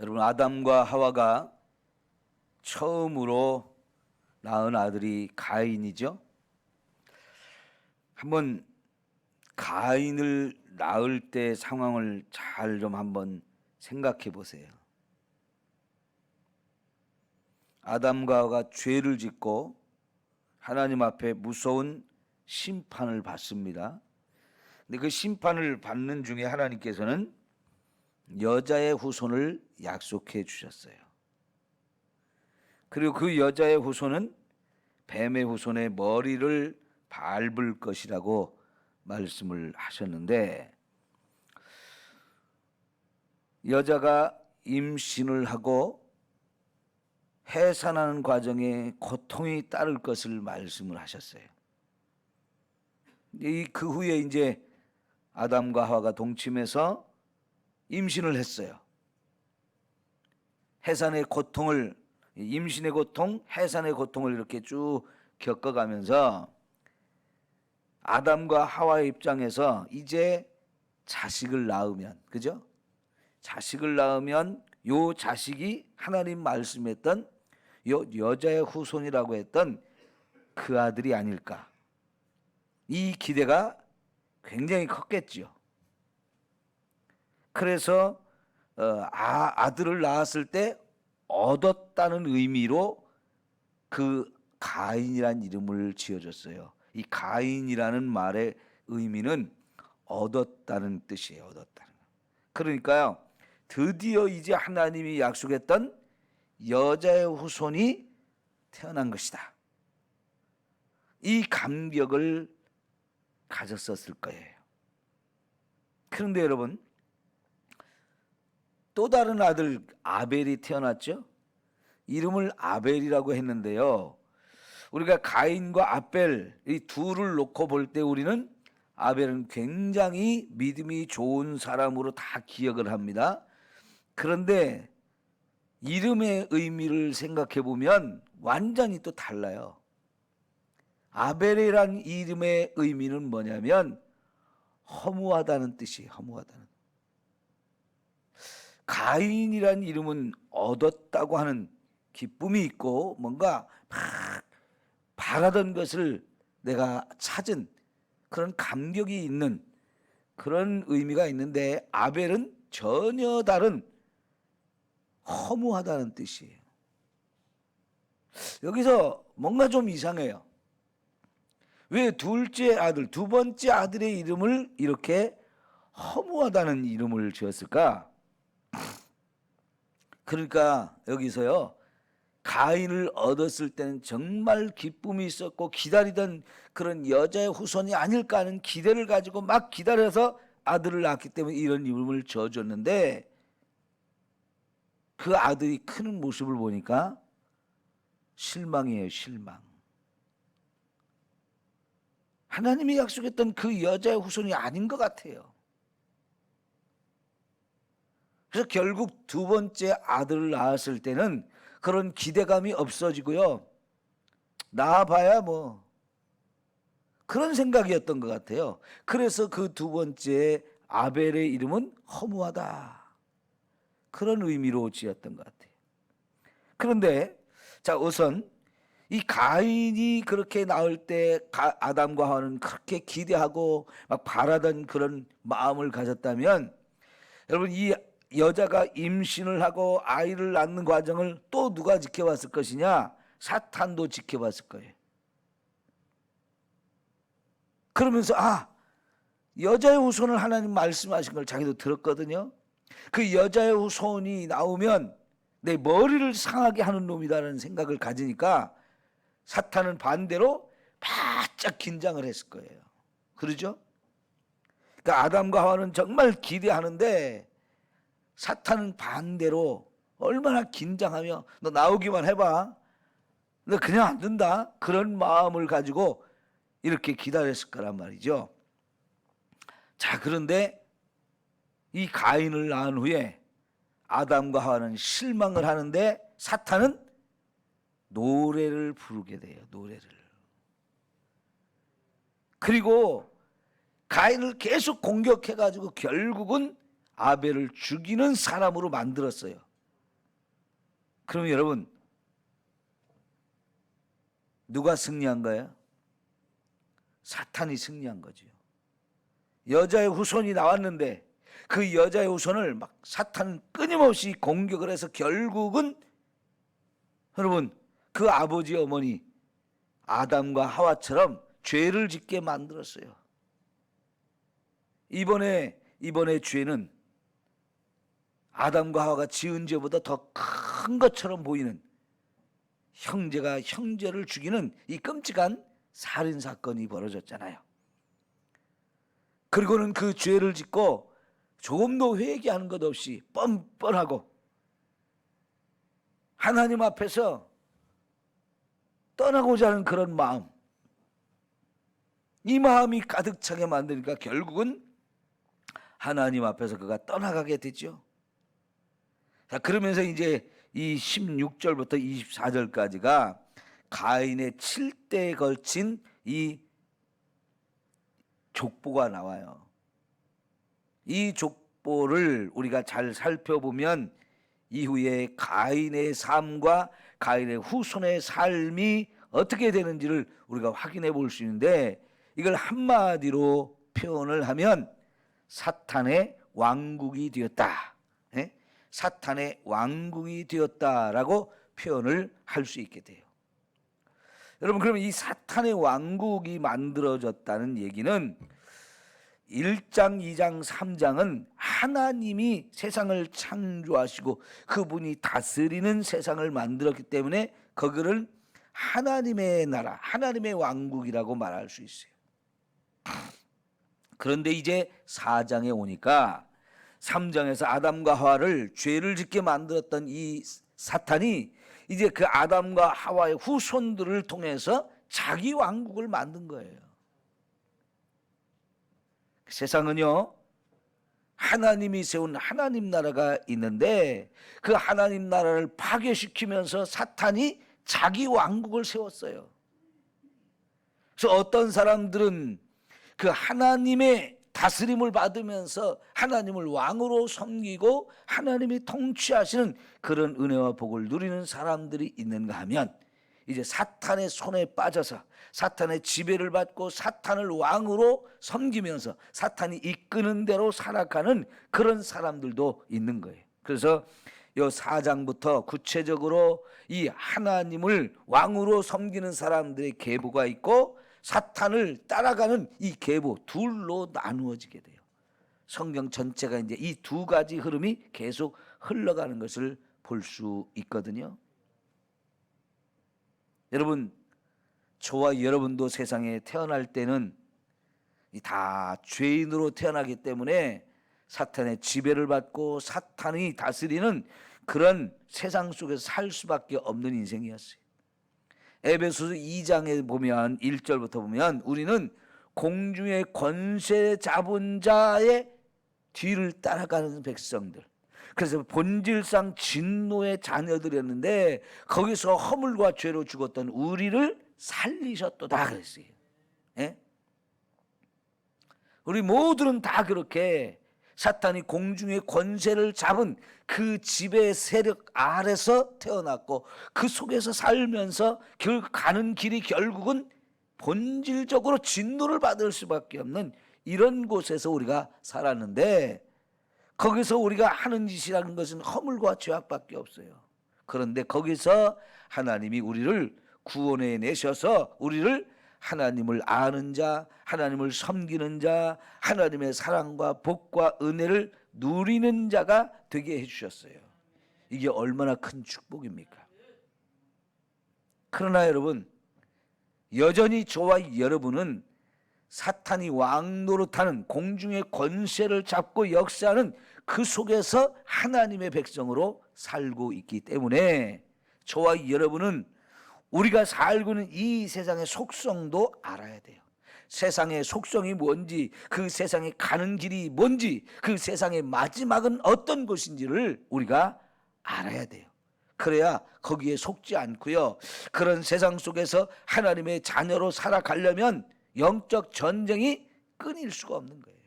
여러분 아담과 하와가 처음으로 낳은 아들이 가인이죠. 한번 가인을 낳을 때 상황을 잘 좀 한번 생각해 보세요. 아담과 하와가 죄를 짓고 하나님 앞에 무서운 심판을 받습니다. 근데 그 심판을 받는 중에 하나님께서는 여자의 후손을 약속해 주셨어요. 그리고 그 여자의 후손은 뱀의 후손의 머리를 밟을 것이라고 말씀을 하셨는데 여자가 임신을 하고 해산하는 과정에 고통이 따를 것을 말씀을 하셨어요. 이 그 후에 이제 아담과 하와가 동침해서 임신을 했어요. 해산의 고통을 임신의 고통, 해산의 고통을 이렇게 쭉 겪어가면서 아담과 하와의 입장에서 이제 자식을 낳으면 그죠? 자식을 낳으면 요 자식이 하나님 말씀했던 요 여자의 후손이라고 했던 그 아들이 아닐까. 이 기대가 굉장히 컸겠지요. 그래서 어, 아, 아들을 낳았을 때 얻었다는 의미로 그 가인이란 이름을 지어줬어요. 이 가인이라는 말의 의미는 얻었다는 뜻이에요. 얻었다는. 그러니까요. 드디어 이제 하나님이 약속했던 여자의 후손이 태어난 것이다. 이 감격을 가졌었을 거예요. 그런데 여러분 또 다른 아들 아벨이 태어났죠. 이름을 아벨이라고 했는데요. 우리가 가인과 아벨 이 둘을 놓고 볼 때 우리는 아벨은 굉장히 믿음이 좋은 사람으로 다 기억을 합니다. 그런데 이름의 의미를 생각해 보면 완전히 또 달라요. 아벨이란 이름의 의미는 뭐냐면 허무하다는 뜻이에요. 허무하다는. 가인이란 이름은 얻었다고 하는 기쁨이 있고 뭔가 막 바라던 것을 내가 찾은 그런 감격이 있는 그런 의미가 있는데 아벨은 전혀 다른 허무하다는 뜻이에요. 여기서 뭔가 좀 이상해요. 왜 둘째 아들, 두 번째 아들의 이름을 이렇게 허무하다는 이름을 지었을까? 그러니까 여기서요. 가인을 얻었을 때는 정말 기쁨이 있었고 기다리던 그런 여자의 후손이 아닐까 하는 기대를 가지고 막 기다려서 아들을 낳기 때문에 이런 이름을 지어줬는데 그 아들이 크는 모습을 보니까 실망이에요, 실망. 하나님이 약속했던 그 여자의 후손이 아닌 것 같아요. 그래서 결국 두 번째 아들을 낳았을 때는 그런 기대감이 없어지고요. 낳아봐야 뭐 그런 생각이었던 것 같아요. 그래서 그 두 번째 아벨의 이름은 허무하다. 그런 의미로 지었던 것 같아요. 그런데 자 우선 이 가인이 그렇게 나올 때 가- 아담과 하와는 그렇게 기대하고 막 바라던 그런 마음을 가졌다면 여러분 이 여자가 임신을 하고 아이를 낳는 과정을 또 누가 지켜봤을 것이냐? 사탄도 지켜봤을 거예요. 그러면서 아 여자의 후손을 하나님 말씀하신 걸 자기도 들었거든요. 그 여자의 후손이 나오면 내 머리를 상하게 하는 놈이다라는 생각을 가지니까 사탄은 반대로 바짝 긴장을 했을 거예요. 그러죠? 그러니까 아담과 하와는 정말 기대하는데 사탄은 반대로 얼마나 긴장하며 너 나오기만 해봐. 너 그냥 안 된다. 그런 마음을 가지고 이렇게 기다렸을 거란 말이죠. 자, 그런데 이 가인을 낳은 후에 아담과 하와는 실망을 하는데 사탄은 노래를 부르게 돼요. 노래를. 그리고 가인을 계속 공격해 가지고 결국은 아벨을 죽이는 사람으로 만들었어요. 그럼 여러분 누가 승리한 거예요? 사탄이 승리한 거지요. 여자의 후손이 나왔는데 그 여자의 후손을 막 사탄 끊임없이 공격을 해서 결국은 여러분 그 아버지 어머니 아담과 하와처럼 죄를 짓게 만들었어요. 이번에 이번에 죄는 아담과 하와가 지은 죄보다 더 큰 것처럼 보이는 형제가 형제를 죽이는 이 끔찍한 살인 사건이 벌어졌잖아요. 그리고는 그 죄를 짓고 조금도 회개하는 것 없이 뻔뻔하고 하나님 앞에서 떠나고자 하는 그런 마음 이 마음이 가득 차게 만드니까 결국은 하나님 앞에서 그가 떠나가게 되죠. 자, 그러면서 이제 이 16절부터 24절까지가 가인의 7대에 걸친 이 족보가 나와요. 이 족보를 우리가 잘 살펴보면 이후에 가인의 삶과 가인의 후손의 삶이 어떻게 되는지를 우리가 확인해 볼 수 있는데 이걸 한마디로 표현을 하면 사탄의 왕국이 되었다. 예? 사탄의 왕국이 되었다라고 표현을 할 수 있게 돼요. 여러분 그러면 이 사탄의 왕국이 만들어졌다는 얘기는 1장, 2장, 3장은 하나님이 세상을 창조하시고 그분이 다스리는 세상을 만들었기 때문에 거기를 하나님의 나라, 하나님의 왕국이라고 말할 수 있어요. 그런데 이제 4장에 오니까 3장에서 아담과 하와를 죄를 짓게 만들었던 이 사탄이 이제 그 아담과 하와의 후손들을 통해서 자기 왕국을 만든 거예요. 세상은요, 하나님이 세운 하나님 나라가 있는데 그 하나님 나라를 파괴시키면서 사탄이 자기 왕국을 세웠어요. 그래서 어떤 사람들은 그 하나님의 다스림을 받으면서 하나님을 왕으로 섬기고 하나님이 통치하시는 그런 은혜와 복을 누리는 사람들이 있는가 하면 이제 사탄의 손에 빠져서 사탄의 지배를 받고 사탄을 왕으로 섬기면서 사탄이 이끄는 대로 살아가는 그런 사람들도 있는 거예요. 그래서 요 4장부터 구체적으로 이 하나님을 왕으로 섬기는 사람들의 계보가 있고 사탄을 따라가는 이 계보 둘로 나누어지게 돼요. 성경 전체가 이제 이 두 가지 흐름이 계속 흘러가는 것을 볼 수 있거든요. 여러분, 저와 여러분도 세상에 태어날 때는 다 죄인으로 태어나기 때문에 사탄의 지배를 받고 사탄이 다스리는 그런 세상 속에서 살 수밖에 없는 인생이었어요. 에베소서 2장에 보면 1절부터 보면 우리는 공중의 권세 잡은 자의 뒤를 따라가는 백성들. 그래서 본질상 진노의 자녀들이었는데 거기서 허물과 죄로 죽었던 우리를 살리셨도다 그랬어요. 예? 우리 모두는 다 그렇게 사탄이 공중의 권세를 잡은 그 지배 세력 아래서 태어났고 그 속에서 살면서 결국 가는 길이 결국은 본질적으로 진노를 받을 수밖에 없는 이런 곳에서 우리가 살았는데 거기서 우리가 하는 짓이라는 것은 허물과 죄악밖에 없어요. 그런데 거기서 하나님이 우리를 구원해 내셔서 우리를 하나님을 아는 자, 하나님을 섬기는 자, 하나님의 사랑과 복과 은혜를 누리는 자가 되게 해주셨어요. 이게 얼마나 큰 축복입니까? 그러나 여러분, 여전히 저와 여러분은 사탄이 왕 노릇하는 공중의 권세를 잡고 역사하는 그 속에서 하나님의 백성으로 살고 있기 때문에 저와 여러분은 우리가 살고 있는 이 세상의 속성도 알아야 돼요. 세상의 속성이 뭔지, 그 세상에 가는 길이 뭔지, 그 세상의 마지막은 어떤 것인지를 우리가 알아야 돼요. 그래야 거기에 속지 않고요. 그런 세상 속에서 하나님의 자녀로 살아가려면 영적 전쟁이 끊일 수가 없는 거예요.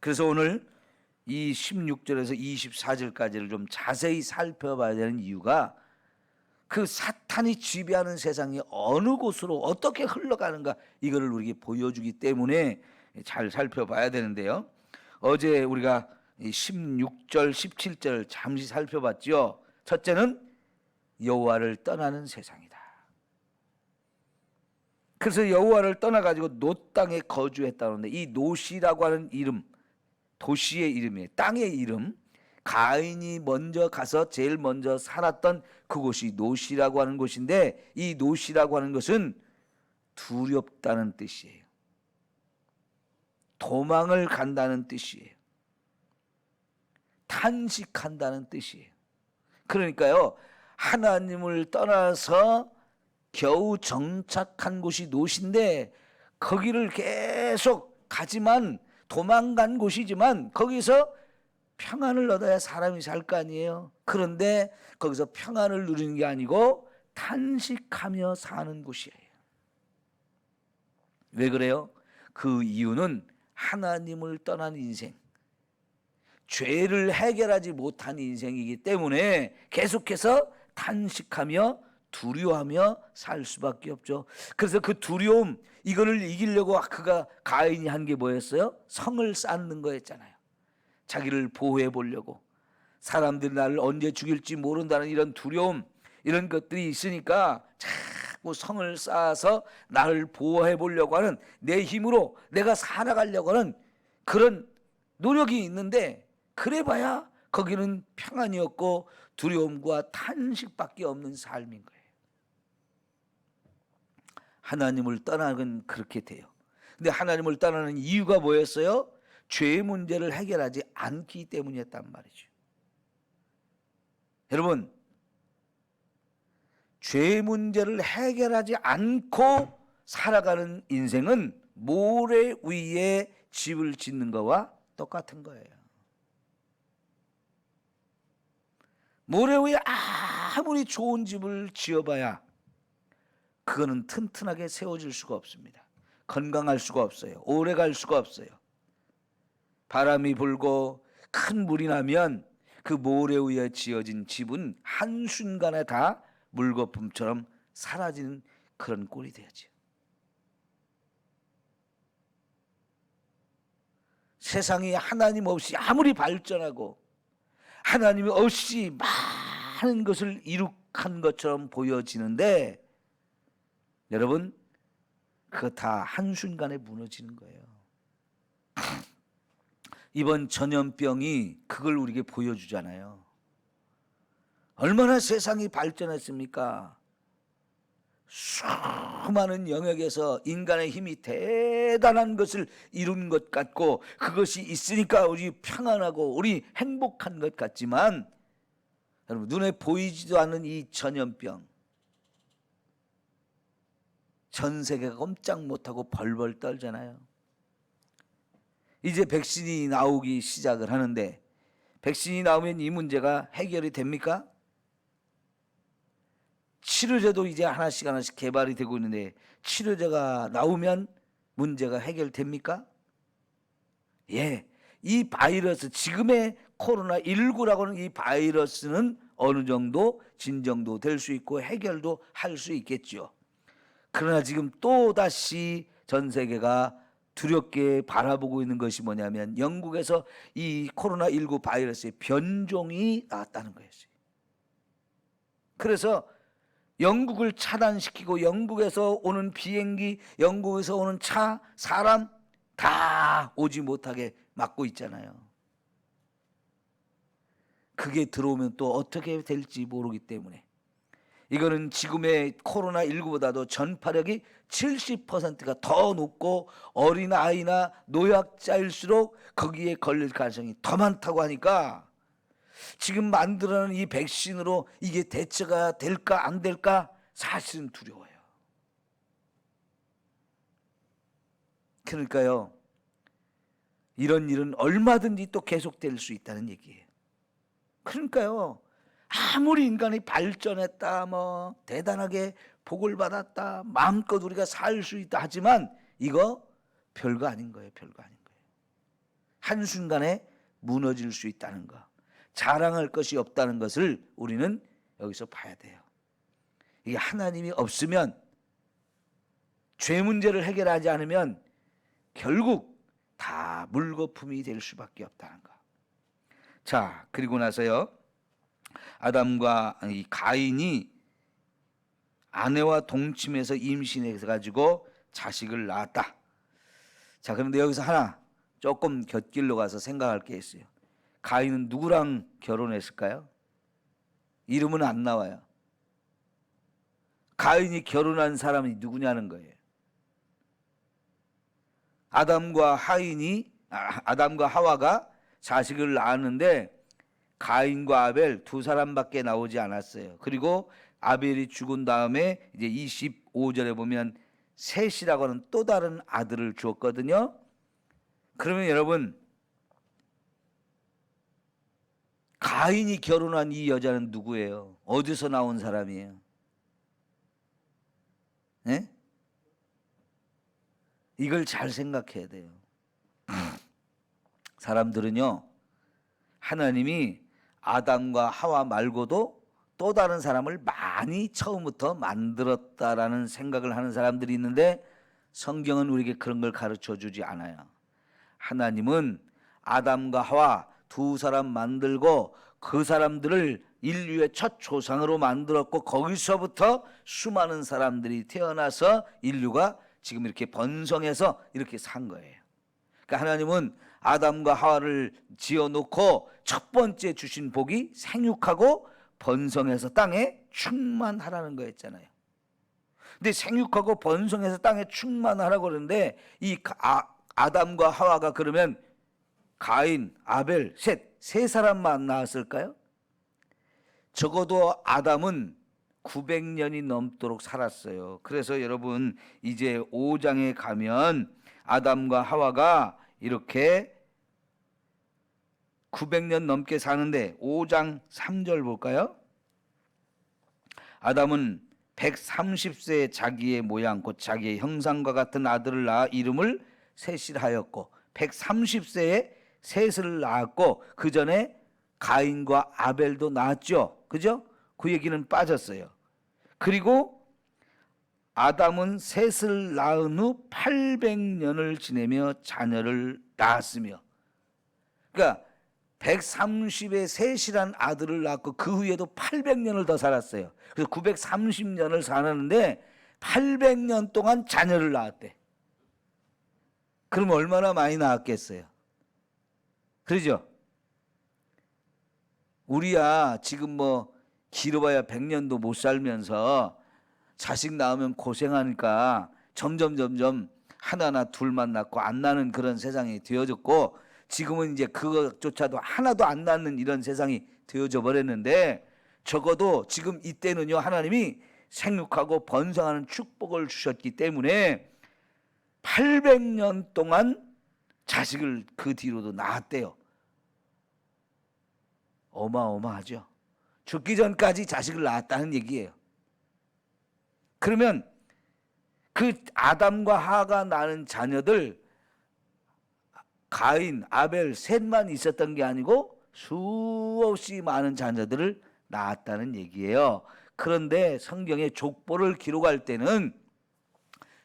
그래서 오늘 이 16절에서 24절까지를 좀 자세히 살펴봐야 되는 이유가 그 사탄이 지배하는 세상이 어느 곳으로 어떻게 흘러가는가 이거를 우리에게 보여주기 때문에 잘 살펴봐야 되는데요. 어제 우리가 이 16절, 17절 잠시 살펴봤죠. 첫째는 여호와를 떠나는 세상이다. 그래서 여호와를 떠나 가지고 노 땅에 거주했다는데 이 노시라고 하는 이름 도시의 이름이에요. 땅의 이름. 가인이 먼저 가서 제일 먼저 살았던 그곳이 노시라고 하는 곳인데 이 노시라고 하는 것은 두렵다는 뜻이에요. 도망을 간다는 뜻이에요. 탄식한다는 뜻이에요. 그러니까요, 하나님을 떠나서 겨우 정착한 곳이 노시인데 거기를 계속 가지만 도망간 곳이지만 거기서 평안을 얻어야 사람이 살 거 아니에요. 그런데 거기서 평안을 누리는 게 아니고 탄식하며 사는 곳이에요. 왜 그래요? 그 이유는 하나님을 떠난 인생, 죄를 해결하지 못한 인생이기 때문에 계속해서 탄식하며 두려워하며 살 수밖에 없죠. 그래서 그 두려움 이거를 이기려고 그가 가인이 한 게 뭐였어요? 성을 쌓는 거였잖아요. 자기를 보호해 보려고 사람들이 나를 언제 죽일지 모른다는 이런 두려움 이런 것들이 있으니까 자꾸 성을 쌓아서 나를 보호해 보려고 하는 내 힘으로 내가 살아가려고 하는 그런 노력이 있는데 그래봐야 거기는 평안이 없고 두려움과 탄식밖에 없는 삶인 거예요. 하나님을 떠나는 그렇게 돼요. 근데 하나님을 떠나는 이유가 뭐였어요? 죄의 문제를 해결하지 않기 때문이었단 말이죠. 여러분, 죄의 문제를 해결하지 않고 살아가는 인생은 모래 위에 집을 짓는 거와 똑같은 거예요. 모래 위에 아무리 좋은 집을 지어봐야 그거는 튼튼하게 세워질 수가 없습니다. 건강할 수가 없어요. 오래 갈 수가 없어요. 바람이 불고 큰 물이 나면 그 모래 위에 지어진 집은 한순간에 다 물거품처럼 사라지는 그런 꼴이 되었죠. 세상이 하나님 없이 아무리 발전하고 하나님이 없이 많은 것을 이룩한 것처럼 보여지는데 여러분 그거 다 한순간에 무너지는 거예요. 이번 전염병이 그걸 우리에게 보여주잖아요. 얼마나 세상이 발전했습니까? 수많은 영역에서 인간의 힘이 대단한 것을 이룬 것 같고 그것이 있으니까 우리 평안하고 우리 행복한 것 같지만 여러분 눈에 보이지도 않는 이 전염병 전 세계가 꼼짝 못하고 벌벌 떨잖아요. 이제 백신이 나오기 시작을 하는데 백신이 나오면 이 문제가 해결이 됩니까? 치료제도 이제 하나씩 하나씩 개발이 되고 있는데 치료제가 나오면 문제가 해결됩니까? 예. 이 바이러스 지금의 코로나 19라고는 이 바이러스는 어느 정도 진정도 될 수 있고 해결도 할 수 있겠죠. 그러나 지금 또 다시 전 세계가 두렵게 바라보고 있는 것이 뭐냐면 영국에서 이 코로나 19 바이러스의 변종이 나왔다는 거였어요. 그래서 영국을 차단시키고 영국에서 오는 비행기, 영국에서 오는 차, 사람 다 오지 못하게 막고 있잖아요. 그게 들어오면 또 어떻게 될지 모르기 때문에 이거는 지금의 코로나 19보다도 전파력이 70%가 더 높고 어린 아이나 노약자일수록 거기에 걸릴 가능성이 더 많다고 하니까 지금 만들어낸 이 백신으로 이게 대처가 될까 안 될까 사실은 두려워요. 그러니까요. 이런 일은 얼마든지 또 계속될 수 있다는 얘기예요. 그러니까요. 아무리 인간이 발전했다, 뭐 대단하게 복을 받았다, 마음껏 우리가 살 수 있다 하지만 이거 별거 아닌 거예요. 별거 아닌 거예요. 한 순간에 무너질 수 있다는 거. 자랑할 것이 없다는 것을 우리는 여기서 봐야 돼요. 이게 하나님이 없으면 죄 문제를 해결하지 않으면 결국 다 물거품이 될 수밖에 없다는 거. 자, 그리고 나서요. 아담과 이 가인이 아내와 동침해서 임신해서 가지고 자식을 낳았다. 자, 그런데 여기서 하나 조금 곁길로 가서 생각할 게 있어요. 가인은 누구랑 결혼했을까요? 이름은 안 나와요. 가인이 결혼한 사람이 누구냐는 거예요. 아담과 하인이 아, 아담과 하와가 자식을 낳았는데 가인과 아벨 두 사람밖에 나오지 않았어요. 그리고 아벨이 죽은 다음에 이제 25절에 보면 셋이라고 하는 또 다른 아들을 주었거든요. 그러면 여러분 가인이 결혼한 이 여자는 누구예요? 어디서 나온 사람이에요? 예? 이걸 잘 생각해야 돼요. 사람들은요, 하나님이 아담과 하와 말고도 또 다른 사람을 많이 처음부터 만들었다라는 생각을 하는 사람들이 있는데 성경은 우리에게 그런 걸 가르쳐 주지 않아요. 하나님은 아담과 하와 두 사람 만들고 그 사람들을 인류의 첫 조상으로 만들었고 거기서부터 수많은 사람들이 태어나서 인류가 지금 이렇게 번성해서 이렇게 산 거예요. 그러니까 하나님은 아담과 하와를 지어 놓고 첫 번째 주신 복이 생육하고 번성해서 땅에 충만하라는 거였잖아요. 근데 생육하고 번성해서 땅에 충만하라고 그러는데 이 아, 아담과 하와가 그러면 가인, 아벨, 셋, 세 사람만 낳았을까요? 적어도 아담은 900년이 넘도록 살았어요. 그래서 여러분 이제 5장에 가면 아담과 하와가 이렇게 900년 넘게 사는데 5장 3절 볼까요? 아담은 130세에 자기의 모양 곧 자기의 형상과 같은 아들을 낳아 이름을 셋이하였고 130세에 셋을 낳았고 그 전에 가인과 아벨도 낳았죠. 그죠? 그 얘기는 빠졌어요. 그리고 아담은 셋을 낳은 후 800년을 지내며 자녀를 낳았으며 그러니까 130에 셋이란 아들을 낳고 그 후에도 800년을 더 살았어요. 그래서 930년을 사는데 800년 동안 자녀를 낳았대. 그럼 얼마나 많이 낳았겠어요? 그러죠? 우리야 지금 뭐 길어봐야 100년도 못 살면서 자식 낳으면 고생하니까 점점 점점 하나나 둘만 낳고 안 낳는 그런 세상이 되어졌고 지금은 이제 그것조차도 하나도 안 낳는 이런 세상이 되어져 버렸는데 적어도 지금 이때는요 하나님이 생육하고 번성하는 축복을 주셨기 때문에 800년 동안 자식을 그 뒤로도 낳았대요. 어마어마하죠. 죽기 전까지 자식을 낳았다는 얘기예요. 그러면 그 아담과 하가 낳은 자녀들 가인, 아벨 셋만 있었던 게 아니고 수없이 많은 자녀들을 낳았다는 얘기예요. 그런데 성경에 족보를 기록할 때는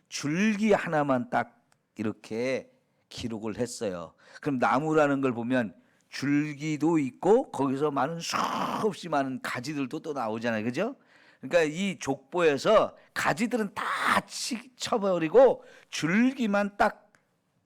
줄기 하나만 딱 이렇게 기록을 했어요. 그럼 나무라는 걸 보면 줄기도 있고 거기서 많은 수없이 많은 가지들도 또 나오잖아요. 그죠? 그러니까 이 족보에서 가지들은 다 치, 쳐버리고 줄기만 딱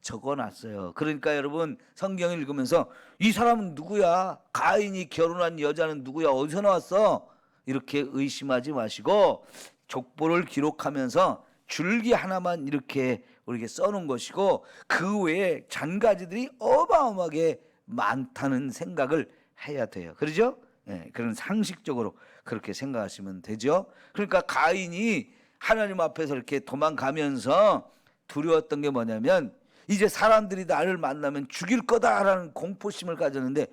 적어놨어요. 그러니까 여러분 성경 읽으면서 이 사람은 누구야? 가인이 결혼한 여자는 누구야? 어디서 나왔어? 이렇게 의심하지 마시고 족보를 기록하면서 줄기 하나만 이렇게 우리에게 써놓은 것이고 그 외에 잔가지들이 어마어마하게 많다는 생각을 해야 돼요. 그러죠? 예, 그런 상식적으로 그렇게 생각하시면 되죠. 그러니까 가인이 하나님 앞에서 이렇게 도망가면서 두려웠던 게 뭐냐면 이제 사람들이 나를 만나면 죽일 거다라는 공포심을 가졌는데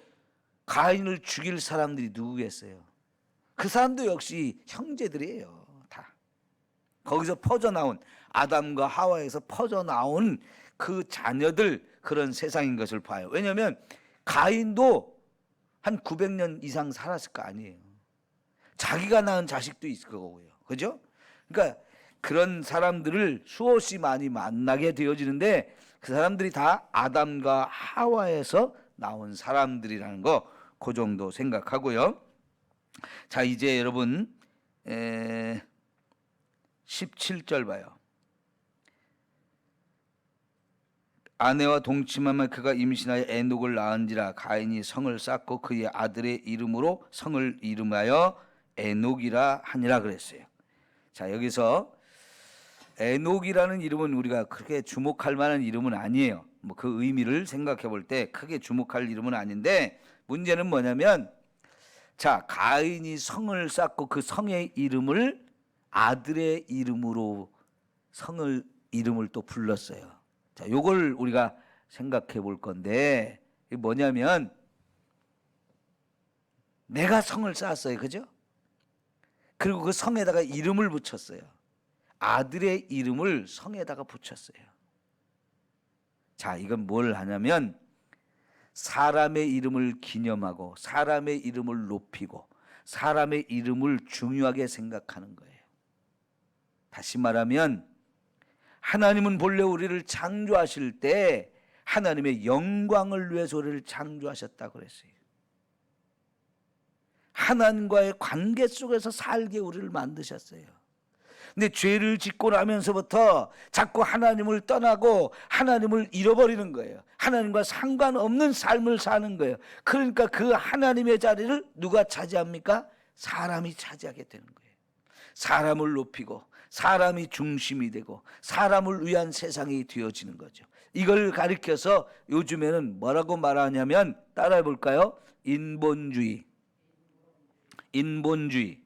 가인을 죽일 사람들이 누구겠어요? 그 사람도 역시 형제들이에요. 다. 거기서 퍼져 나온 아담과 하와에서 퍼져 나온 그 자녀들 그런 세상인 것을 봐요. 왜냐하면 가인도 한 900년 이상 살았을 거 아니에요. 자기가 낳은 자식도 있을 거고요. 그죠? 그러니까 그런 사람들을 수없이 많이 만나게 되어지는데 그 사람들이 다 아담과 하와에서 나온 사람들이라는 거 그 정도 생각하고요. 자, 이제 여러분 에 17절 봐요. 아내와 동침하며 그가 임신하여 에녹을 낳은지라 가인이 성을 쌓고 그의 아들의 이름으로 성을 이름하여 에녹이라 하니라 그랬어요. 자 여기서 에녹이라는 이름은 우리가 그렇게 주목할 만한 이름은 아니에요. 뭐 그 의미를 생각해 볼 때 크게 주목할 이름은 아닌데 문제는 뭐냐면 자 가인이 성을 쌓고 그 성의 이름을 아들의 이름으로 성을 이름을 또 불렀어요. 자, 요걸 우리가 생각해 볼 건데 이게 뭐냐면 내가 성을 쌓았어요. 그죠? 그리고 그 성에다가 이름을 붙였어요. 아들의 이름을 성에다가 붙였어요. 자, 이건 뭘 하냐면 사람의 이름을 기념하고 사람의 이름을 높이고 사람의 이름을 중요하게 생각하는 거예요. 다시 말하면 하나님은 본래 우리를 창조하실 때 하나님의 영광을 위해서 우리를 창조하셨다 그랬어요. 하나님과의 관계 속에서 살게 우리를 만드셨어요. 근데 죄를 짓고 나면서부터 자꾸 하나님을 떠나고 하나님을 잃어버리는 거예요. 하나님과 상관없는 삶을 사는 거예요. 그러니까 그 하나님의 자리를 누가 차지합니까? 사람이 차지하게 되는 거예요. 사람을 높이고 사람이 중심이 되고 사람을 위한 세상이 되어지는 거죠. 이걸 가리켜서 요즘에는 뭐라고 말하냐면 따라해 볼까요? 인본주의. 인본주의.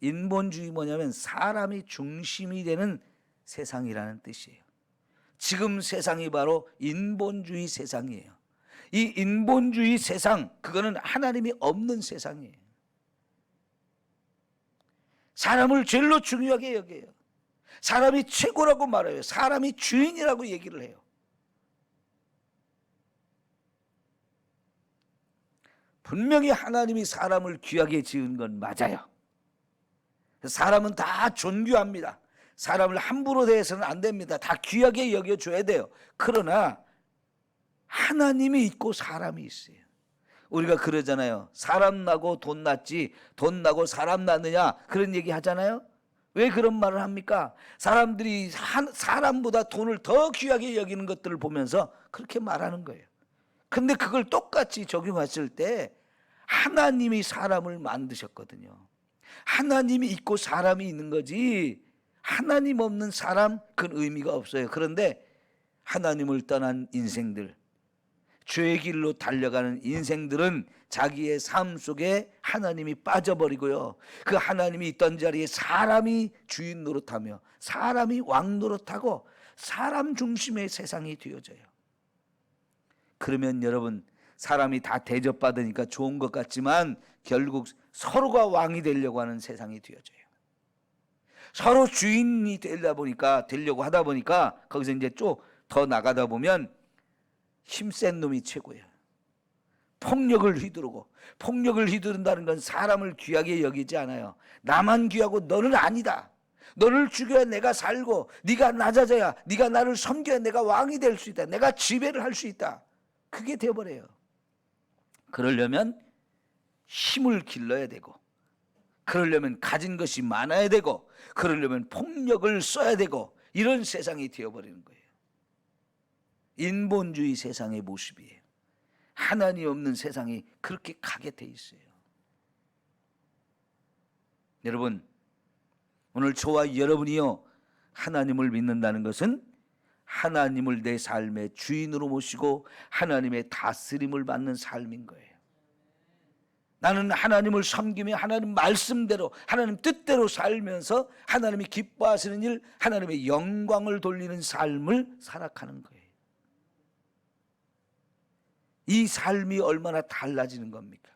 인본주의 뭐냐면 사람이 중심이 되는 세상이라는 뜻이에요. 지금 세상이 바로 인본주의 세상이에요. 이 인본주의 세상, 그거는 하나님이 없는 세상이에요. 사람을 제일로 중요하게 여겨요. 사람이 최고라고 말해요. 사람이 주인이라고 얘기를 해요. 분명히 하나님이 사람을 귀하게 지은 건 맞아요. 사람은 다 존귀합니다. 사람을 함부로 대해서는 안 됩니다. 다 귀하게 여겨줘야 돼요. 그러나 하나님이 있고 사람이 있어요. 우리가 그러잖아요. 사람 나고 돈 났지, 돈 나고 사람 났느냐 그런 얘기 하잖아요. 왜 그런 말을 합니까? 사람들이 사람보다 돈을 더 귀하게 여기는 것들을 보면서 그렇게 말하는 거예요. 근데 그걸 똑같이 적용했을 때 하나님이 사람을 만드셨거든요. 하나님이 있고 사람이 있는 거지 하나님 없는 사람 그건 의미가 없어요. 그런데 하나님을 떠난 인생들 죄의 길로 달려가는 인생들은 자기의 삶 속에 하나님이 빠져버리고요. 그 하나님이 있던 자리에 사람이 주인 노릇하며 사람이 왕 노릇하고 사람 중심의 세상이 되어져요. 그러면 여러분 사람이 다 대접받으니까 좋은 것 같지만 결국 서로가 왕이 되려고 하는 세상이 되어져요. 서로 주인이 되려 보니까 되려고 하다 보니까 거기서 이제 좀 더 나가다 보면 힘센 놈이 최고예요. 폭력을 휘두르고 폭력을 휘두른다는 건 사람을 귀하게 여기지 않아요. 나만 귀하고 너는 아니다. 너를 죽여야 내가 살고 네가 낮아져야 네가 나를 섬겨야 내가 왕이 될 수 있다. 내가 지배를 할 수 있다. 그게 되어버려요. 그러려면 힘을 길러야 되고 그러려면 가진 것이 많아야 되고 그러려면 폭력을 써야 되고 이런 세상이 되어버리는 거예요. 인본주의 세상의 모습이에요. 하나님 없는 세상이 그렇게 가게 돼 있어요. 여러분, 오늘 저와 여러분이요, 하나님을 믿는다는 것은 하나님을 내 삶의 주인으로 모시고 하나님의 다스림을 받는 삶인 거예요. 나는 하나님을 섬기며 하나님 말씀대로 하나님 뜻대로 살면서 하나님이 기뻐하시는 일, 하나님의 영광을 돌리는 삶을 살아가는 거예요. 이 삶이 얼마나 달라지는 겁니까?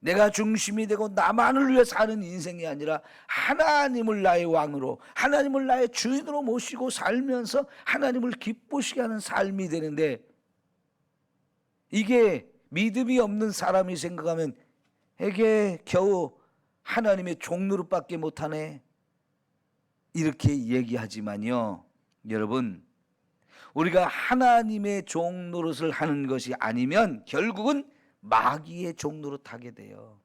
내가 중심이 되고 나만을 위해 사는 인생이 아니라 하나님을 나의 왕으로 하나님을 나의 주인으로 모시고 살면서 하나님을 기쁘시게 하는 삶이 되는데 이게 믿음이 없는 사람이 생각하면 에게 겨우 하나님의 종노릇밖에 못하네. 이렇게 얘기하지만요. 여러분, 우리가 하나님의 종노릇을 하는 것이 아니면 결국은 마귀의 종노릇 하게 돼요.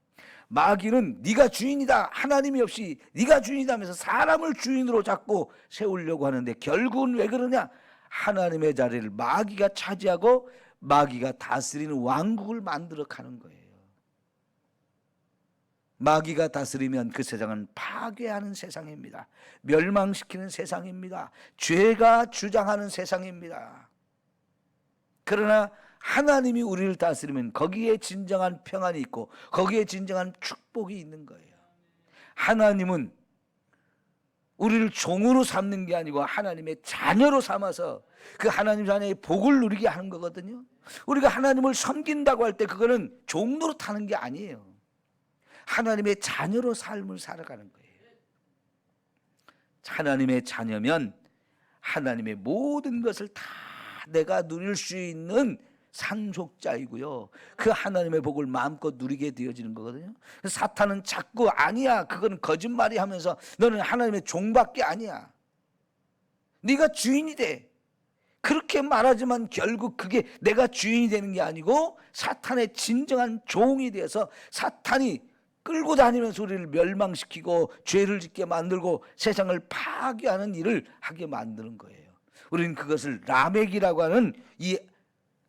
마귀는 네가 주인이다. 하나님이 없이 네가 주인이다 하면서 사람을 주인으로 잡고 세우려고 하는데 결국은 왜 그러냐? 하나님의 자리를 마귀가 차지하고 마귀가 다스리는 왕국을 만들어 가는 거예요. 마귀가 다스리면 그 세상은 파괴하는 세상입니다. 멸망시키는 세상입니다. 죄가 주장하는 세상입니다. 그러나 하나님이 우리를 다스리면 거기에 진정한 평안이 있고 거기에 진정한 축복이 있는 거예요. 하나님은 우리를 종으로 삼는 게 아니고 하나님의 자녀로 삼아서 그 하나님 자녀의 복을 누리게 하는 거거든요. 우리가 하나님을 섬긴다고 할 때 그거는 종으로 타는 게 아니에요. 하나님의 자녀로 삶을 살아가는 거예요. 하나님의 자녀면 하나님의 모든 것을 다 내가 누릴 수 있는 상속자이고요. 그 하나님의 복을 마음껏 누리게 되어지는 거거든요. 사탄은 자꾸 아니야. 그건 거짓말이 하면서 너는 하나님의 종밖에 아니야. 네가 주인이 돼. 그렇게 말하지만 결국 그게 내가 주인이 되는 게 아니고 사탄의 진정한 종이 되어서 사탄이 끌고 다니면서 우리를 멸망시키고 죄를 짓게 만들고 세상을 파괴하는 일을 하게 만드는 거예요. 우리는 그것을 라멕이라고 하는 이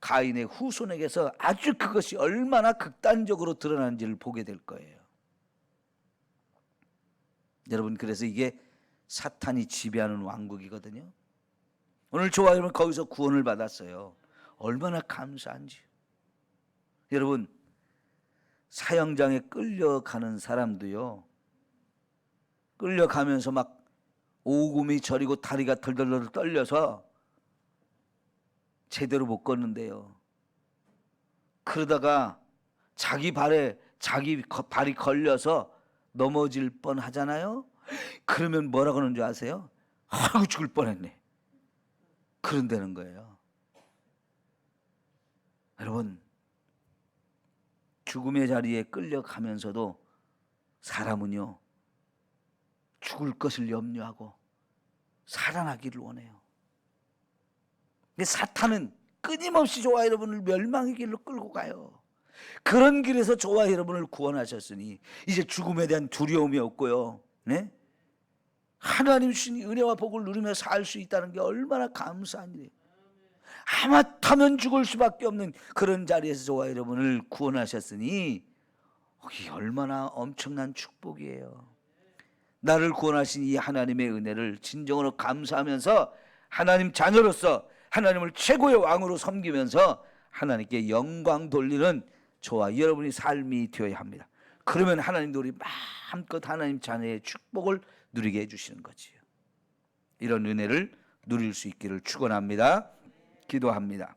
가인의 후손에게서 아주 그것이 얼마나 극단적으로 드러나는지를 보게 될 거예요. 여러분 그래서 이게 사탄이 지배하는 왕국이거든요. 오늘 저와 여러분 거기서 구원을 받았어요. 얼마나 감사한지. 여러분 사형장에 끌려가는 사람도요. 끌려가면서 막 오금이 저리고 다리가 덜덜덜 떨려서 제대로 못 걷는데요. 그러다가 자기 발에 자기 거- 발이 걸려서 넘어질 뻔 하잖아요. 그러면 뭐라고 하는 줄 아세요? 아이고 죽을 뻔했네. 그런다는 거예요. 여러분 죽음의 자리에 끌려가면서도 사람은요 죽을 것을 염려하고 살아나기를 원해요. 근데 사탄은 끊임없이 저와 여러분을 멸망의 길로 끌고 가요. 그런 길에서 저와 여러분을 구원하셨으니 이제 죽음에 대한 두려움이 없고요. 네? 하나님 주신 은혜와 복을 누리며 살 수 있다는 게 얼마나 감사한 일이에요. 하마터면 죽을 수밖에 없는 그런 자리에서 저와 여러분을 구원하셨으니 이게 얼마나 엄청난 축복이에요. 나를 구원하신 이 하나님의 은혜를 진정으로 감사하면서 하나님 자녀로서 하나님을 최고의 왕으로 섬기면서 하나님께 영광 돌리는 저와 여러분의 삶이 되어야 합니다. 그러면 하나님도 우리 마음껏 하나님 자녀의 축복을 누리게 해주시는 거지요. 이런 은혜를 누릴 수 있기를 축원합니다. 기도합니다.